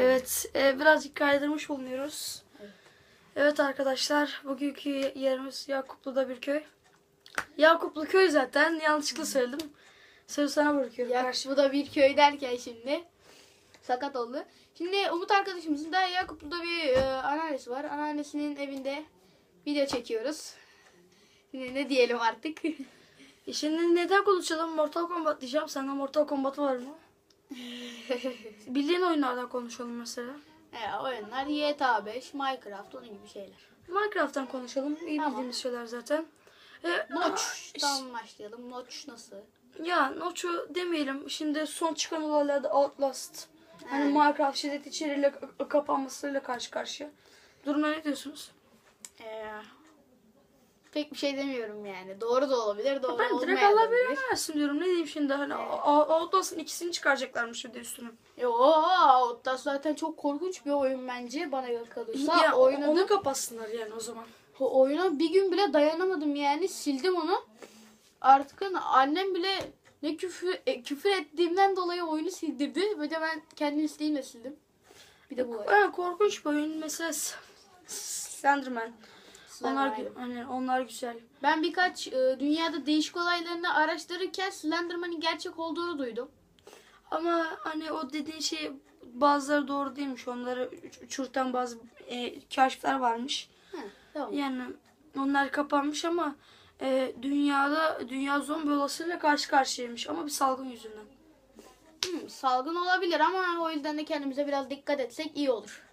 Evet, e, birazcık kaydırmış bulunuyoruz. Evet. Evet arkadaşlar, bugünkü yerimiz Yakuplu'da bir köy. Yakuplu köy zaten, yanlışlıkla söyledim. Sözü sana bırakıyorum. Ya bu da bir köy derken şimdi sakat oldu. Şimdi Umut arkadaşımızın da Yakuplu'da bir e, anneannesi var. Anneannesinin evinde video çekiyoruz. Şimdi ne diyelim artık? E şimdi neden konuşalım? Mortal Kombat diyeceğim. Sende Mortal Kombat var mı? Bildiğin oyunlardan konuşalım mesela. e, oyunlar GTA 5, Minecraft onun gibi şeyler. Minecraft'tan konuşalım. İyi Tamam. bildiğimiz şeyler zaten. E, Notch'tan başlayalım. Notch nasıl? Ya Notch'u demeyelim. Şimdi son çıkan olaylarda Outlast. Hani Evet. Minecraft şiddet içeriğiyle k- kapanmasıyla karşı karşıya. Duruma ne diyorsunuz? E, pek bir şey demiyorum yani. Doğru da olabilir, doğru ben direkt olmayabilir. Allah belanı versin diyorum. Ne diyeyim şimdi? Hani Outlast'ın ikisini çıkaracaklarmış bir de üstüne. Yo, Outlast zaten çok korkunç bir oyun bence bana göre kalırsa. Ya, oynadım. onu kapatsınlar yani o zaman. O oyuna bir gün bile dayanamadım yani sildim onu. Artık hani annem bile ne küfür e, küfür ettiğimden dolayı oyunu sildirdi. De ben kendi isteğimle sildim. Bir de bu oyun. Yani korkunç bir oyun. Mesela S- Onlar, gü- hani onlar güzel. Ben birkaç e, dünyada değişik olaylarını araştırırken Slenderman'ın gerçek olduğunu duydum. Ama hani o dediğin şey bazıları doğru değilmiş. Onları uç- uçurtan bazı e, keşifler varmış. Hı, tamam. Yani onlar kapanmış ama e, dünyada dünya zombi olasılığıyla karşı karşıyaymış ama bir salgın yüzünden. Hı, salgın olabilir ama o yüzden de kendimize biraz dikkat etsek iyi olur.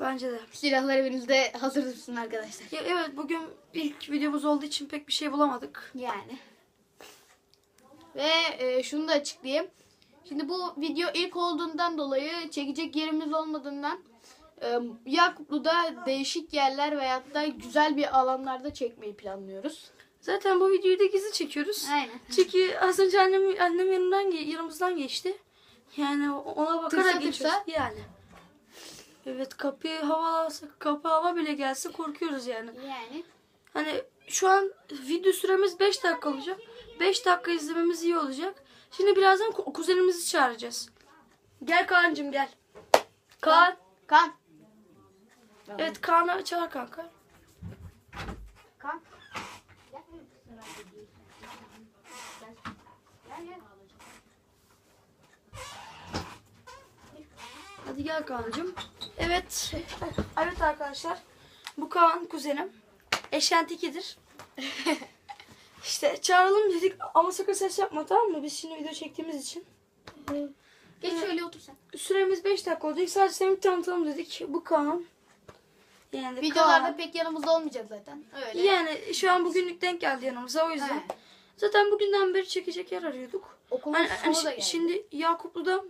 Bence de. Silahlar evinizde hazır dursun arkadaşlar. Ya evet bugün ilk videomuz olduğu için pek bir şey bulamadık. Yani. Ve e, şunu da açıklayayım. Şimdi bu video ilk olduğundan dolayı çekecek yerimiz olmadığından e, Yakuplu'da değişik yerler veyahut da güzel bir alanlarda çekmeyi planlıyoruz. Zaten bu videoyu da gizli çekiyoruz. Aynen. Çünkü az önce annem annem yanından ge- yanımızdan geçti. Yani ona bakarak Tırsa geçiyoruz. tırsa. Yani. Evet kapıyı hava kapı hava bile gelse korkuyoruz yani. Yani. Hani şu an video süremiz 5 dakika olacak. 5 dakika izlememiz iyi olacak. Şimdi birazdan ku- kuzenimizi çağıracağız. Gel Kaan'cığım gel. Kaan. Kan. Evet Kaan'ı çağır kanka. Kan. Hadi gel Kaan'cığım. Evet. Evet arkadaşlar. Bu Kaan kuzenim. Eşentikidir. işte çağıralım dedik ama sakın ses yapma tamam mı? Biz şimdi video çektiğimiz için. Geç şöyle otur sen. Süremiz 5 dakika olacak. Sadece seni bir tanıtalım dedik. Bu Kaan. Yani Videolarda Kaan. pek yanımızda olmayacak zaten. Öyle. Yani şu an bugünlük denk geldi yanımıza o yüzden. He. Zaten bugünden beri çekecek yer arıyorduk. Okulun Hani, hani da geldi. şimdi Yakuplu'da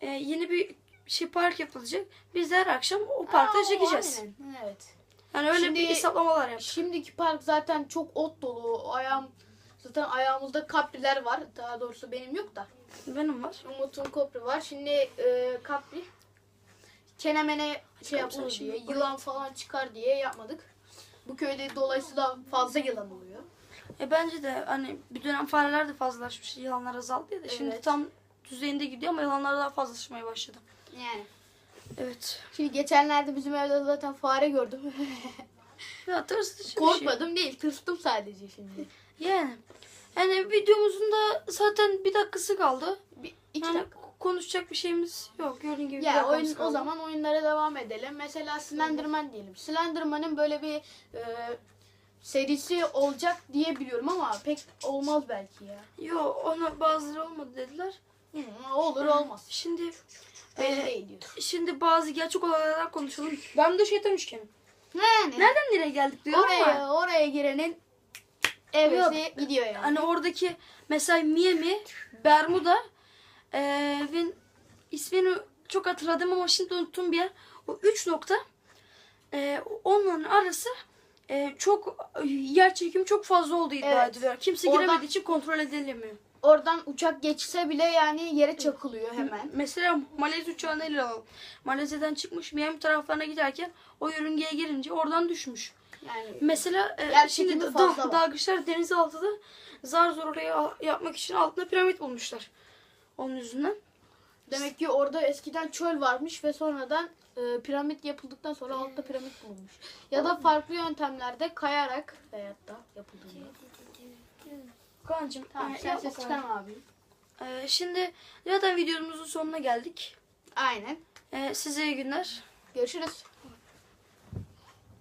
e, yeni bir şey park yapılacak. Biz de her akşam o parkta Aa, çekeceğiz. aynen. Evet. Yani öyle Şimdi- bir hesaplamalar yap. Şimdiki park zaten çok ot dolu. Ayağım zaten ayağımızda kapriler var. Daha doğrusu benim yok da. Benim var. Umut'un kopri var. Şimdi e, kapri çenemene şey şimdi diye, buraya- yılan falan çıkar diye yapmadık. Bu köyde dolayısıyla fazla yılan oluyor. E bence de hani bir dönem fareler de fazlalaşmış. Yılanlar azaldı ya da şimdi Evet. tam düzeyinde gidiyor ama yılanlar daha fazlalaşmaya başladı. Yani. Evet. Şimdi geçenlerde bizim evde zaten fare gördüm. Ya şey. Korkmadım değil, tırstım sadece şimdi. Yani. Yani videomuzun da zaten bir dakikası kaldı. Bir, iki Yani dakika. konuşacak bir şeyimiz yok. Gördüğün gibi bir Ya dakikamız oyun, o kaldı. zaman oyunlara devam edelim. Mesela Slenderman diyelim. Slenderman'ın böyle bir e, serisi olacak diye biliyorum ama pek olmaz belki ya. Yo ona bazıları olmadı dediler. Olur olmaz. Şimdi Belli e, değil şimdi bazı gerçek olaylardan konuşalım. Ben de şeytan üçgeni. Yani Nereden nereye geldik diyorum ama. oraya oraya girenin evesi gidiyor yani. Hani oradaki mesela Miami, Bermuda eee ve ismini çok hatırladım ama şimdi unuttum bir yer. O üç nokta eee onların arası eee, çok yer çekimi çok fazla olduğu iddia Evet. ediliyor. Kimse Oradan- giremediği için kontrol edilemiyor. Oradan uçak geçse bile yani yere çakılıyor hemen. Mesela Malezya uçağını ele alalım. Malezya'dan çıkmış Miami taraflarına giderken o yörüngeye girince oradan düşmüş. Yani Mesela e, Yer şimdi çekimi da, fazla var. dalgıçlar denizaltıda zar zor oraya al- yapmak için altına piramit bulmuşlar. Onun yüzünden. Demek ki orada eskiden çöl varmış ve sonradan e, piramit yapıldıktan sonra altta piramit bulunmuş. Ya da farklı yöntemlerde kayarak veyahut da yapıldığında. Kaan'cığım Tamam e, sen ses çıkarma abi. E, şimdi zaten videomuzun sonuna geldik. Aynen. E, size iyi günler. Görüşürüz.